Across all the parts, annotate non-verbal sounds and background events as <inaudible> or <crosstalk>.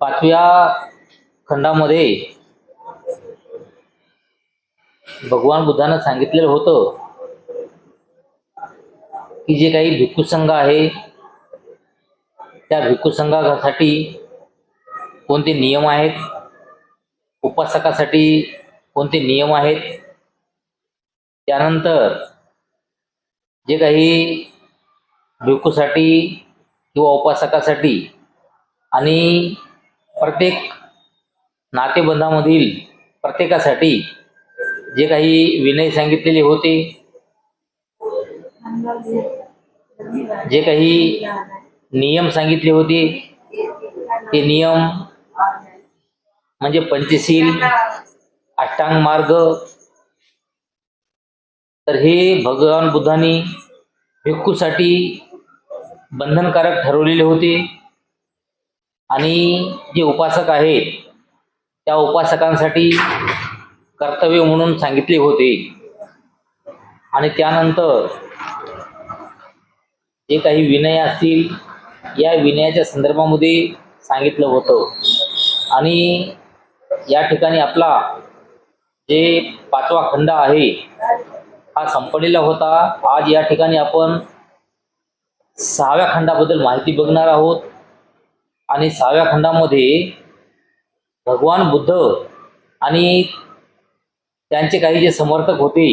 पाचव्या खंडामध्ये भगवान बुद्धानं सांगितलेलं होतं की जे काही भिक्खू संघ आहे त्या भिक्खू संघासाठी कोणते नियम आहेत? उपासकासाठी कोणते नियम आहेत? त्यानंतर जे काही भिक्खूसाठी किंवा उपासकासाठी आणि प्रत्येक नातेबंधामधील प्रत्येकासाठी जे काही विनय सांगितलेले होते जे काही नियम सांगितले होते ते नियम म्हणजे पंचशील अष्टांग मार्ग तर हे भगवान बुद्धांनी भिक्खूसाठी बंधनकारक ठरवलेले होते. आणि जे उपासक आहेत त्या उपासकांसाठी कर्तव्य म्हणून सांगितले होते. आणि त्यानंतर जे काही विनय असतील या विनयाच्या संदर्भामध्ये सांगितलं होतं. आणि या ठिकाणी आपला जे पाचवा खंड आहे हा संपलेला होता. आज या ठिकाणी आपण सहाव्या खंडाबद्दल माहिती बघणार आहोत. आणि सहाव्या खंडामध्ये भगवान बुद्ध आणि त्यांचे काही जे समर्थक होते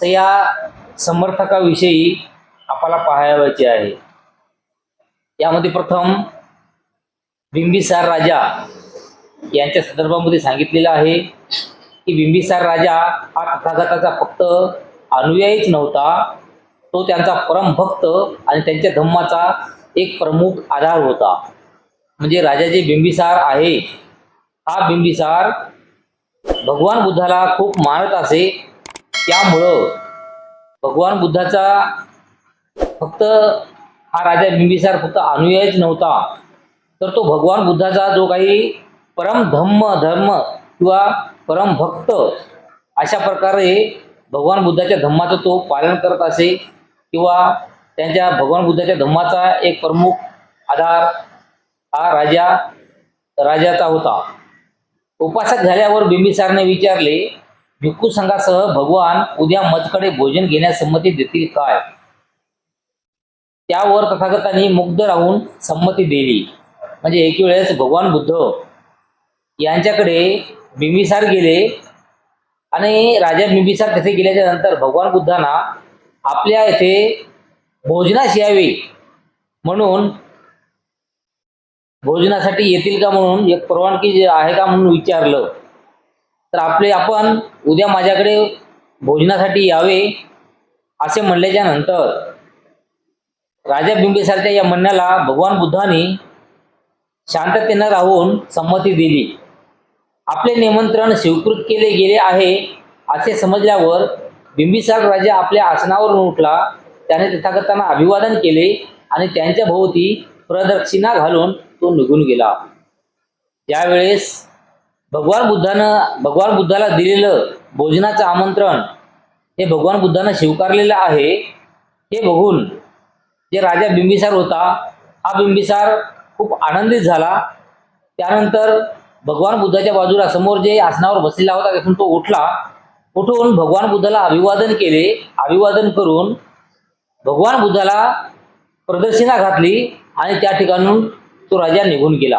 तर या समर्थकाविषयी आपल्याला पाहायचे आहे. यामध्ये प्रथम बिंबिसार राजा यांच्या संदर्भामध्ये सांगितलेलं आहे की बिंबिसार राजा हा तथागताचा फक्त अनुयायीच नव्हता तो त्यांचा परमभक्त आणि त्यांच्या धम्माचा एक प्रमुख आधार होता. म्हणजे राजा जे बिंबिसार आहे. हा बिंबिसार भगवान बुद्धाला खूप मानत असे. त्यामुळं भगवान बुद्धाचा फक्त हा राजा बिंबिसार फक्त अनुयायीच नव्हता. तर तो भगवान बुद्धाचा जो काही परम धम्म धर्म किंवा परम भक्त अशा प्रकारे भगवान बुद्धाच्या धम्माचं तो पालन करत असे. किंवा त्यांच्या भगवान बुद्धाच्या धम्माचा एक प्रमुख आधार हा राजा राजाचा होता. उपासक झाल्यावर बिंबिसारने विचारले भिक्खू संघासह भगवान उद्या मजकडे भोजन घेण्यास संमती देतील काय? त्यावर तथागतांनी मुग्ध राहून संमती दिली. म्हणजे एक वेळेस भगवान बुद्ध यांच्याकडे बिंबिसार गेले आणि राजा बिंबिसार तिथे गेल्याच्यानंतर भगवान बुद्धांना आपल्या येथे भोजनास यावे म्हणून भोजनासाठी येतील का म्हणून एक परवानगी जे आहे का म्हणून विचारलं. तर आपले आपण उद्या माझ्याकडे भोजनासाठी यावे असे म्हणल्याच्या नंतर राजा बिंबिसारच्या या म्हणण्याला भगवान बुद्धांनी शांततेनं राहून संमती दिली. आपले निमंत्रण स्वीकृत केले गेले आहे असे समजल्यावर बिंबिसार राजा आपल्या आसनावरून उठला त्याने तथागतांना अभिवादन केले आणि त्यांच्या भोवती प्रदक्षिणा घालून तो निघून गेला. त्यावेळेस भगवान बुद्धानं भगवान बुद्धाला दिलेलं भोजनाचं आमंत्रण हे भगवान बुद्धानं स्वीकारलेलं आहे हे बघून जे राजा बिंबिसार होता हा बिंबिसार खूप आनंदित झाला. त्यानंतर भगवान बुद्धाच्या बाजूला समोर जे आसनावर बसलेला होता तिथून तो उठला. उठून भगवान बुद्धाला अभिवादन केले अभिवादन करून भगवान बुद्धाला प्रदक्षिणा घातली आणि त्या ठिकाणून तो राजा निघून गेला.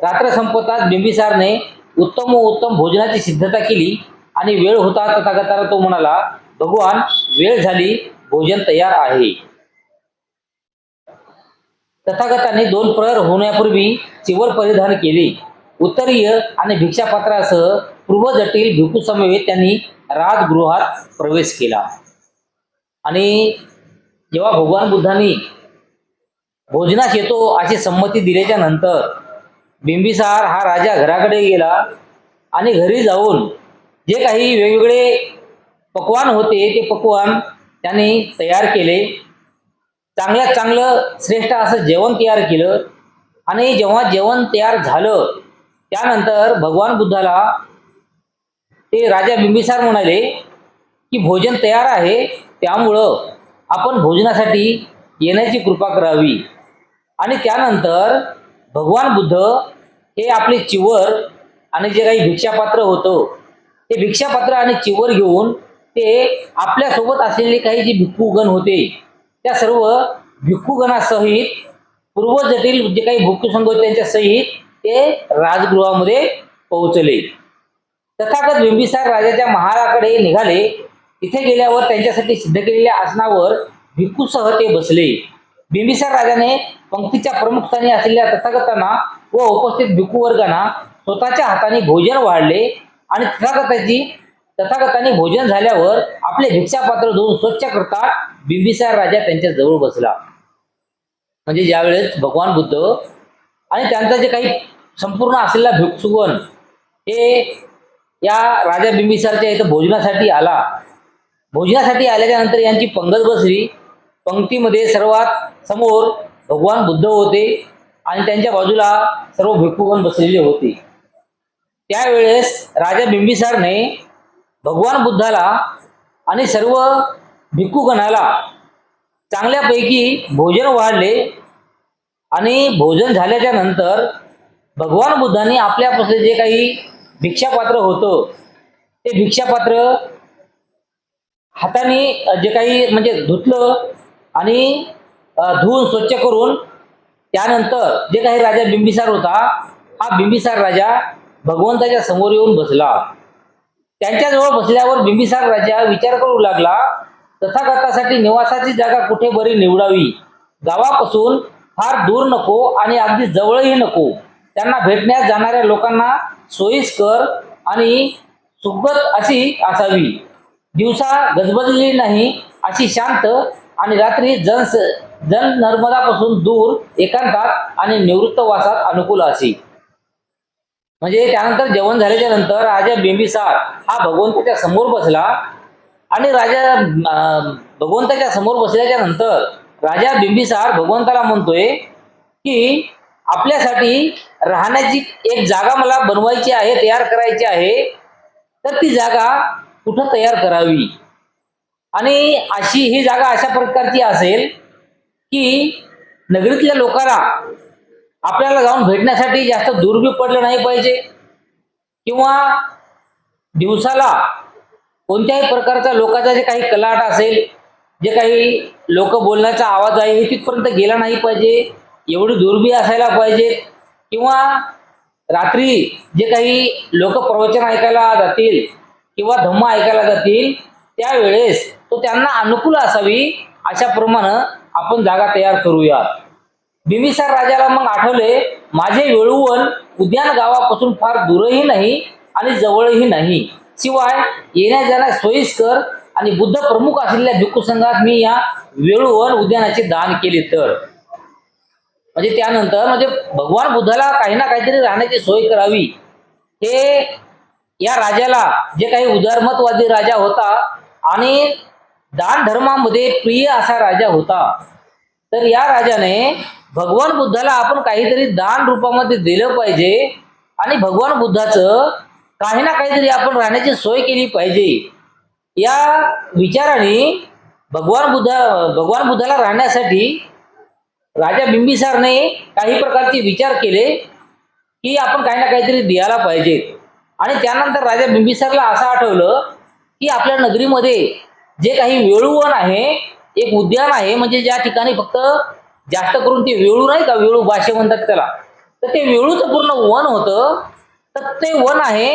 रात्र संपताच बिंबिसारने उत्तम व उत्तम भोजनाची सिद्धता केली आणि वेळ होता तथागताला तो म्हणाला भगवान वेळ झाली भोजन तयार आहे. तथागताने दोन प्रहर होण्यापूर्वी चिवर परिधान केले. उत्तरीय आणि भिक्षापात्रासह पूर्वजटील भिकूसमवेत समवेत त्यांनी राजगृहात प्रवेश केला. आणि जेव्हा भगवान बुद्धांनी भोजनास येतो अशी संमती दिल्याच्या नंतर बिंबिसार हा राजा घराकडे गेला आणि घरी जाऊन जे काही वेगवेगळे पकवान होते ते पकवान त्यांनी तयार केले. चांगल्यात चांगलं श्रेष्ठ असं जेवण तयार केलं. आणि जेव्हा जेवण तयार झालं त्यानंतर भगवान बुद्धाला ते राजा बिंबिसार म्हणाले की भोजन तयार आहे त्यामुळं आपण भोजनासाठी येण्याची कृपा करावी. आणि त्यानंतर भगवान बुद्ध हे आपले चिवर आणि जे काही भिक्षापात्र होतं ते भिक्षापात्र आणि चिवर घेऊन ते आपल्यासोबत असलेले काही जे भिक्खूगण होते त्या सर्व भिक्खूगणासहित पूर्वजटील जे काही भिक्खू होते त्यांच्या सहित ते राजगृहामध्ये पोहोचले. तथागत बिंबिसार राजाच्या महालाकडे निघाले. तिथे गेल्यावर त्यांच्यासाठी सिद्ध केलेल्या आसनावर भिक्खूसह ते बसले. बिंबिसार राजाने पंक्तीच्या प्रमुख स्थानी असलेल्या तथागतांना व उपस्थित भिक्खू वर्गांना स्वतःच्या हाताने भोजन वाढले आणि तथागताची तथागताने भोजन झाल्यावर आपले भिक्षापात्र धुवून स्वच्छ करता बिंबिसार राजा त्यांच्या जवळ बसला. म्हणजे ज्यावेळेस भगवान बुद्ध आणि त्यांचा जे काही संपूर्ण असलेला भिक्षुगण हे या राजा बिंबिसारच्या इथं भोजनासाठी आला. भोजनासाठी आल्याच्यानंतर यांची पंगत बसली. पंक्तीमध्ये सर्वात समोर भगवान बुद्ध होते आणि त्यांच्या बाजूला सर्व भिक्खुगण बसलेले होते. त्यावेळेस राजा बिंबिसारने भगवान बुद्धाला आणि सर्व भिक्खुगणाला चांगल्यापैकी भोजन वाढले आणि भोजन झाल्याच्यानंतर भगवान बुद्धाने आपल्यापासून जे काही भिक्षापात्र होतं. ते भिक्षापात्र हाताने जे काही म्हणजे धुतलं आणि धुवून स्वच्छ करून त्यानंतर जे काही राजा बिंबिसार होता हा बिंबिसार राजा भगवंताच्या समोर येऊन बसला. त्यांच्याजवळ बसल्यावर बिंबिसार राजा विचार करू लागला तथागतासाठी निवासाची जागा कुठे बरी निवडावी? गावापासून फार दूर नको आणि अगदी जवळही नको. त्यांना भेटण्यास जाणाऱ्या लोकांना सोयीस्कर आणि सुखद अशी असावी. दिवसा गजबजली नाही अशी शांत आणि रात्री जन जन नर्मदापासून दूर एकांतात आणि निवृत्तवासात अनुकूल अशी. म्हणजे त्यानंतर जेवण झाल्याच्यानंतर राजा बिंबिसार हा भगवंताच्या समोर बसला आणि राजा भगवंताच्या समोर बसल्याच्या नंतर राजा बिंबिसार भगवंताला म्हणतोय की आपल्यासाठी राहण्याची एक जागा मला बनवायची आहे तयार करायची आहे तर ती जागा कुठं तयार करावी? आणि अशी ही जागा अशा प्रकारची असेल की नगरीतल्या लोकांना आपल्याला जाऊन भेटण्यासाठी जास्त दूर बी पडलं नाही पाहिजे किंवा दिवसाला कोणत्याही प्रकारचा लोकांचा जे काही कलाट असेल जे काही लोक बोलण्याचा आवाज आहे हे तिथपर्यंत गेला नाही पाहिजे. एवढी दुर्बी असायला पाहिजे. किंवा रात्री जे काही लोक प्रवचन ऐकायला जातील किंवा धम्म ऐकायला जातील त्यावेळेस तो त्यांना अनुकूल असावी अशाप्रमाणे आपण जागा तयार करूया. बिंबिसार राजाला मग आठवले माझे वेळूवन उद्यान गावापासून फार दूरही नाही आणि जवळही नाही. शिवाय येण्या जाण्यास सोयीस्कर आणि बुद्ध प्रमुख असलेल्या भिक्खू संघात मी या वेळूवन उद्यानाचे दान केले तर. म्हणजे त्यानंतर म्हणजे भगवान बुद्धाला काही ना काहीतरी राहण्याची सोय करावी. हे या राजाला जे काही उदारमतवादी राजा होता आणि दान धर्मामध्ये प्रिय असा राजा होता. तर या राजाने भगवान बुद्धाला आपण काहीतरी दान रूपामध्ये दिलं पाहिजे आणि भगवान बुद्धाचं काही ना काहीतरी आपण राहण्याची सोय केली पाहिजे. या विचाराने भगवान बुद्धा भगवान बुद्धाला राहण्यासाठी राजा बिंबिसारने काही प्रकारचे विचार केले की आपण काही ना काहीतरी द्यायला पाहिजे. आणि त्यानंतर राजा बिंबिसारला असं आठवलं की आपल्या नगरीमध्ये जे काही वेळूवन आहे एक उद्यान आहे म्हणजे ज्या ठिकाणी फक्त जास्त करून ते वेळू नाही का वेळू भाषे म्हणतात त्याला तर ते वेळूचं पूर्ण वन होतं. तर ते वन आहे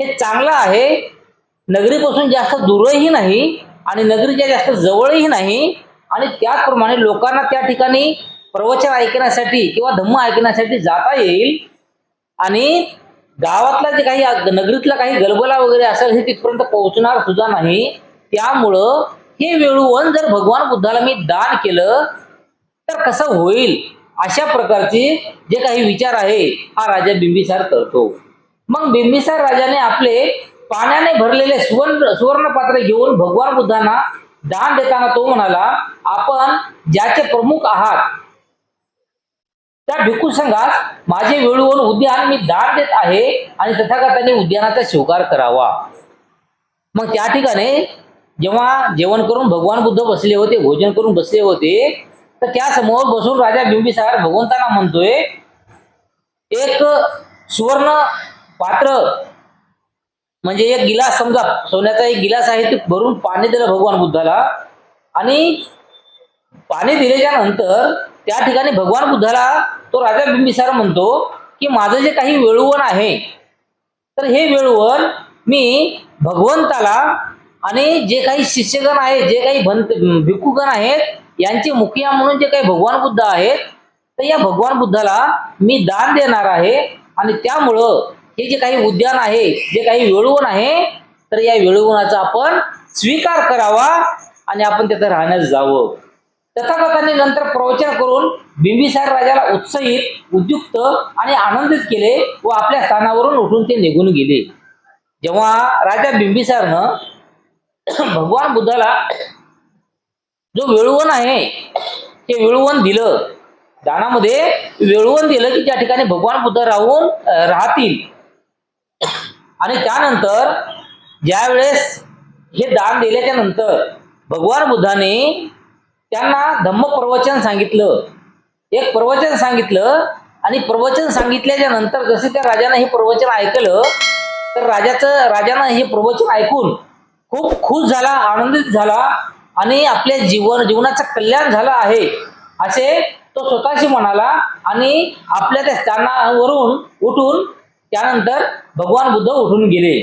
हे चांगलं आहे नगरीपासून जास्त दूरही नाही आणि नगरीच्या जास्त जवळही नाही. आणि त्याचप्रमाणे लोकांना त्या ठिकाणी प्रवचन ऐकण्यासाठी किंवा धम्म ऐकण्यासाठी जाता येईल. आणि गावातला जे काही नगरीतला काही गलबला वगैरे असेल हे तिथपर्यंत पोहोचणार सुद्धा नाही. त्यामुळं हे वेळूवन जर भगवान बुद्धाला मी दान केलं तर कसं होईल? अशा प्रकारचे जे काही विचार आहे हा राजा बिंबिसार करतो. मग बिंबिसार राजाने आपले पाण्याने भरलेले सुवर्ण सुवर्ण पात्र घेऊन भगवान बुद्धांना दान देताना तो म्हणाला आपण ज्याचे प्रमुख आहात त्या भिकू संघास माझे वेळूवर उद्यान मी दान देत आहे आणि तथागताने उद्यानाचा स्वीकार करावा. मग त्या ठिकाणी जेव्हा जेवण करून भगवान बुद्ध बसले होते भोजन करून बसले होते तर त्या समोर बसून राजा बिंबिसार भगवंतांना म्हणतोय एक सुवर्ण पात्र म्हणजे एक गिलास समजा सोन्याचा एक गिलास आहे ते भरून पाणी दिलं भगवान बुद्धाला. आणि पाणी दिल्याच्या नंतर त्या ठिकाणी भगवान बुद्धाला तो राजा बिंबिसार म्हणतो की माझं जे काही वेळवण आहे तर हे वेळवण मी भगवंताला आणि जे काही शिष्यगण आहेत जे काही भंत भिक्खूगण आहेत यांचे मुखिया म्हणून जे काही भगवान बुद्ध आहेत तर या भगवान बुद्धाला मी दान देणार आहे आणि त्यामुळं हे जे काही उद्यान आहे जे काही वेळवण आहे तर या वेळवणाचा आपण स्वीकार करावा आणि आपण तिथं राहण्यास जावं. तथागतांनी नंतर प्रवचन करून बिंबिसार राजाला उत्साहित उद्युक्त आणि आनंदित केले व आपल्या स्थानावरून उठून ते निघून गेले. जेव्हा राजा बिंबिसारनं <clears throat> भगवान बुद्धाला जो वेळवण आहे ते वेळवण दिलं. दानामध्ये वेळवण दिलं की त्या ठिकाणी भगवान बुद्ध राहून राहतील. आणि त्यानंतर ज्यावेळेस हे दान दिल्याच्या नंतर भगवान बुद्धाने त्यांना धम्म प्रवचन सांगितलं. एक प्रवचन सांगितलं आणि प्रवचन सांगितल्याच्या नंतर जसे त्या राजानं हे प्रवचन ऐकलं तर राजाचं राजानं हे प्रवचन ऐकून खूप खुश झाला आनंदित झाला आणि आपल्या जीवन जीवनाचं कल्याण झालं आहे. असे तो स्वतःशी म्हणाला आणि आपल्या त्या स्थानावरून उठून त्यानंतर भगवान बुद्ध उठून गेले.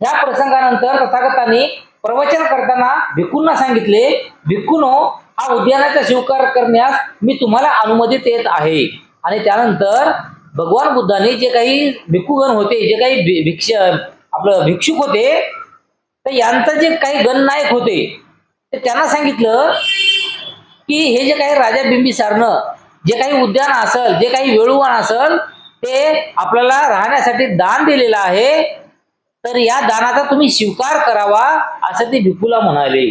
ह्या प्रसंगानंतर तथागतांनी प्रवचन करताना भिक्खूंना सांगितले भिक्खूनो हा उद्यानाचा स्वीकार करण्यास मी तुम्हाला अनुमती देत आहे. आणि त्यानंतर भगवान बुद्धाने जे काही भिक्खूगण होते जे काही भिक्ष आपलं भिक्षुक होते तर यांचं जे काही गणनायक होते ते त्यांना सांगितलं की हे जे काही राजा बिंबिसारनं जे काही उद्यान असल जे काही वेळुवण असल ते आपल्याला राहण्यासाठी दान दिलेलं आहे. तर या दानाचा तुम्ही स्वीकार करावा असं ते भिक्खूला म्हणाले.